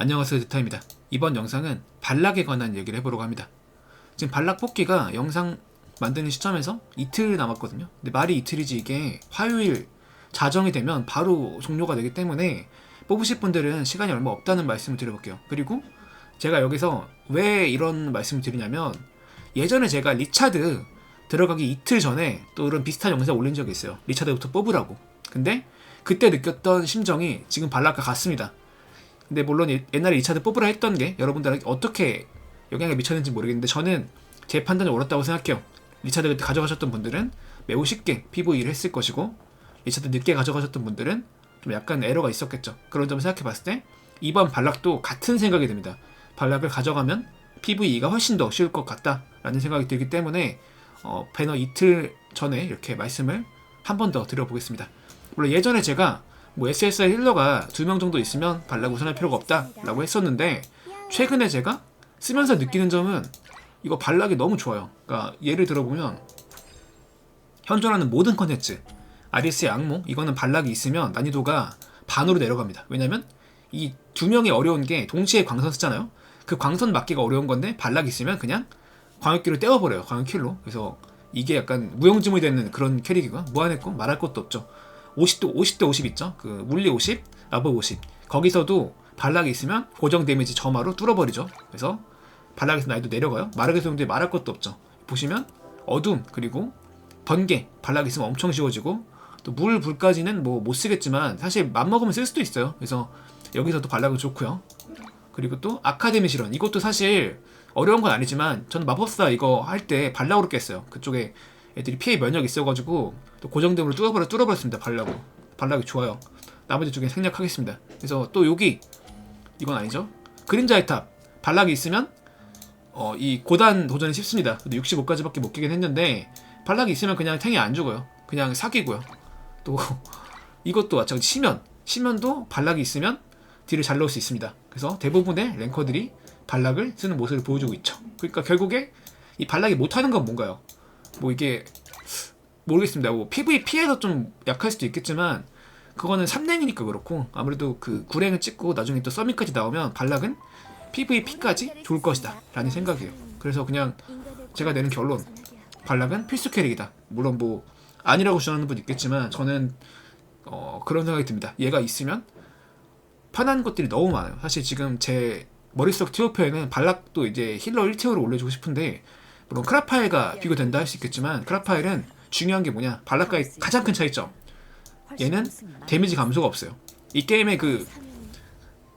안녕하세요 드타입니다. 이번 영상은 발락에 관한 얘기를 해보려고 합니다. 지금 발락 뽑기가 영상 만드는 시점에서 이틀 남았거든요. 근데 말이 이틀이지 이게 화요일 자정이 되면 바로 종료가 되기 때문에 뽑으실 분들은 시간이 얼마 없다는 말씀을 드려볼게요. 그리고 제가 여기서 왜 이런 말씀을 드리냐면 예전에 제가 리차드 들어가기 이틀 전에 또 이런 비슷한 영상 올린 적이 있어요. 리차드부터 뽑으라고. 근데 그때 느꼈던 심정이 지금 발락과 같습니다. 근데 물론 예- 옛날에 리차드 뽑으라 했던 게 여러분들에게 어떻게 영향을 미쳤는지 모르겠는데 저는 제 판단이 옳았다고 생각해요. 리차드 그때 가져가셨던 분들은 매우 쉽게 PVE를 했을 것이고 리차드 늦게 가져가셨던 분들은 좀 약간 에러가 있었겠죠. 그런 점을 생각해 봤을 때 이번 발락도 같은 생각이 듭니다. 발락을 가져가면 PVE가 훨씬 더 쉬울 것 같다라는 생각이 들기 때문에 어, 배너 이틀 전에 이렇게 말씀을 한 번 더 드려보겠습니다. 물론 예전에 제가 뭐 SSR 힐러가 두 명 정도 있으면 발락 우선할 필요가 없다라고 했었는데 최근에 제가 쓰면서 느끼는 점은 이거 발락이 너무 좋아요. 그러니까 예를 들어보면 현존하는 모든 컨텐츠 아리스의 악몽 이거는 발락이 있으면 난이도가 반으로 내려갑니다. 왜냐면 이 두 명이 어려운 게 동시에 광선 쓰잖아요. 그 광선 맞기가 어려운 건데 발락이 있으면 그냥 광역기로 떼어버려요. 광역킬로. 그래서 이게 약간 무용지물이 되는 그런 캐릭이가 무한했고 말할 것도 없죠. 50대 50대 50 있죠. 그 물리 50, 라브 50. 거기서도 발락이 있으면 고정 데미지 점화로 뚫어버리죠. 그래서 발락에서 난이도 내려가요. 마르게 소용도 말할 것도 없죠. 보시면 어둠 그리고 번개 발락이 있으면 엄청 쉬워지고 또 물 불까지는 뭐 못 쓰겠지만 사실 맘 먹으면 쓸 수도 있어요. 그래서 여기서도 발락은 좋고요. 그리고 또 아카데미 실현 이것도 사실 어려운 건 아니지만 저는 마법사 이거 할 때 발락으로 깼어요. 그쪽에 애들이 피해 면역이 있어가지고 또 고정됨으로 뚫어버려 뚫어버렸습니다. 발락으로 발락이 좋아요. 나머지 쪽에 생략하겠습니다. 그래서 또 여기 이건 아니죠. 그림자의 탑 발락이 있으면 어, 이 고단 도전이 쉽습니다. 근데 65까지밖에 못 끼긴 했는데 발락이 있으면 그냥 탱이 안 죽어요. 그냥 사기고요. 또 이것도 마찬가지 시면 시면도 발락이 있으면 딜을 잘 넣을 수 있습니다. 그래서 대부분의 랭커들이 발락을 쓰는 모습을 보여주고 있죠. 그러니까 결국에 이 발락이 못하는 건 뭔가요? 뭐 이게 모르겠습니다. 뭐 PVP에서 좀 약할 수도 있겠지만 그거는 3랭이니까 그렇고 아무래도 그 9랭을 찍고 나중에 또 서밋까지 나오면 발락은 PVP까지 좋을 것이다 라는 생각이에요. 그래서 그냥 제가 내는 결론 발락은 필수 캐릭이다. 물론 뭐 아니라고 주장하는 분 있겠지만 저는 어, 그런 생각이 듭니다. 얘가 있으면 편한 것들이 너무 많아요. 사실 지금 제 머릿속 티오표에는 발락도 이제 힐러 1티어로 올려주고 싶은데 물론 크라파엘과 비교된다 할 수 있겠지만 크라파엘은 중요한 게 뭐냐 발락과의 가장 큰 차이점 얘는 데미지 감소가 없어요. 이 게임의 그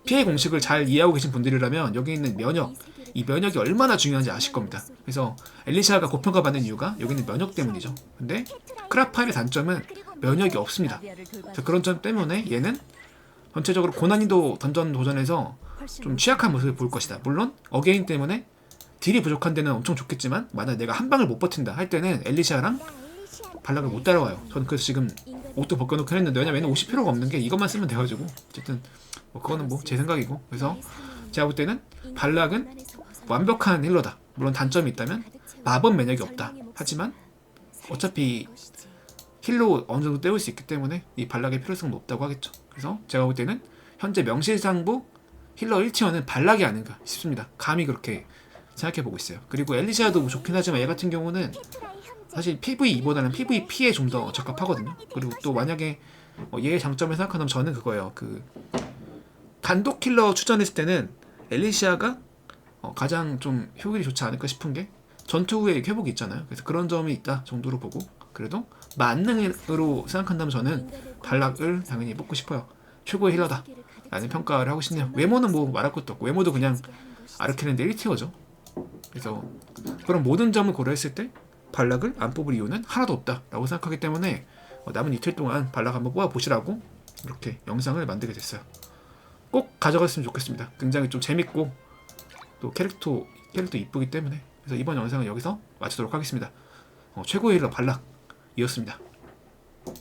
피해 공식을 잘 이해하고 계신 분들이라면 여기 있는 면역 이 면역이 얼마나 중요한지 아실 겁니다. 그래서 엘리샤가 고평가 받는 이유가 여기 있는 면역 때문이죠. 근데 크라파일의 단점은 면역이 없습니다. 그런 점 때문에 얘는 전체적으로 고난이도 던전 도전에서 좀 취약한 모습을 볼 것이다. 물론 어게인 때문에 딜이 부족한 데는 엄청 좋겠지만 만약 내가 한 방을 못 버틴다 할 때는 엘리샤랑 발락을 못 따라와요. 저는 그래서 지금 옷도 벗겨놓긴 했는데 왜냐면 얘는 50필요가 없는 게 이것만 쓰면 돼가지고 어쨌든 뭐 그거는 뭐 제 생각이고 그래서 제가 볼 때는 발락은 완벽한 힐러다. 물론 단점이 있다면 마법 면역이 없다. 하지만 어차피 힐로 어느 정도 때울 수 있기 때문에 이 발락의 필요성은 높다고 하겠죠. 그래서 제가 볼 때는 현재 명실상부 힐러 1티어는 발락이 아닌가 싶습니다. 감히 그렇게 생각해 보고 있어요. 그리고 엘리시아도 좋긴 하지만 얘 같은 경우는 사실 PVE보다는 PVP에 좀 더 적합하거든요. 그리고 또 만약에 어, 얘의 장점을 생각한다면 저는 그거예요. 그 단독 킬러 추천했을 때는 엘리시아가 어, 가장 좀 효율이 좋지 않을까 싶은 게 전투 후에 회복이 있잖아요. 그래서 그런 점이 있다 정도로 보고 그래도 만능으로 생각한다면 저는 발락을 당연히 뽑고 싶어요. 최고의 힐러다 라는 평가를 하고 싶네요. 외모는 뭐 말할 것도 없고 외모도 그냥 아르케는데 1티어죠. 그래서 그런 모든 점을 고려했을 때 발락을 안 뽑을 이유는 하나도 없다라고 생각하기 때문에 어, 남은 이틀 동안 발락 한번 뽑아 보시라고 이렇게 영상을 만들게 됐어요. 꼭 가져갔으면 좋겠습니다. 굉장히 좀 재밌고 또 캐릭터 캐릭터 이쁘기 때문에 그래서 이번 영상은 여기서 마치도록 하겠습니다. 어, 최고의 힐러 발락이었습니다.